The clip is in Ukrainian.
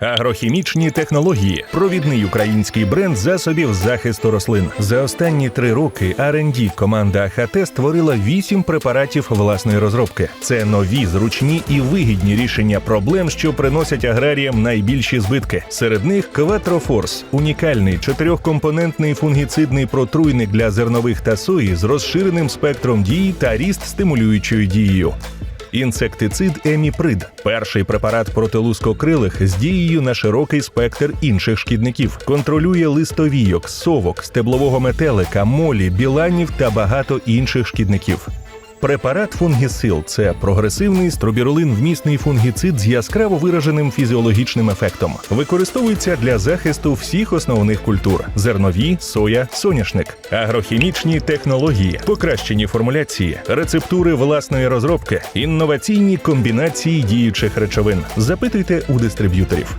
Агрохімічні технології провідний український бренд засобів захисту рослин. За останні три роки R&D команда АХТ створила вісім препаратів власної розробки. Це нові, зручні і вигідні рішення проблем, що приносять аграріям найбільші збитки. Серед них Quattro унікальний чотирьохкомпонентний фунгіцидний протруйник для зернових та сої з розширеним спектром дії та ріст стимулюючою дією. Інсектицид Еміприд перший препарат проти лускокрилих з дією на широкий спектр інших шкідників. Контролює листовійок, совок, стеблового метелика, молі, біланів та багато інших шкідників. Препарат фунгісил це прогресивний стробіролин вмісний фунгіцид з яскраво вираженим фізіологічним ефектом. Використовується для захисту всіх основних культур: зернові, соя, соняшник, агрохімічні технології, покращені формуляції, рецептури власної розробки, інноваційні комбінації діючих речовин. Запитуйте у дистриб'юторів.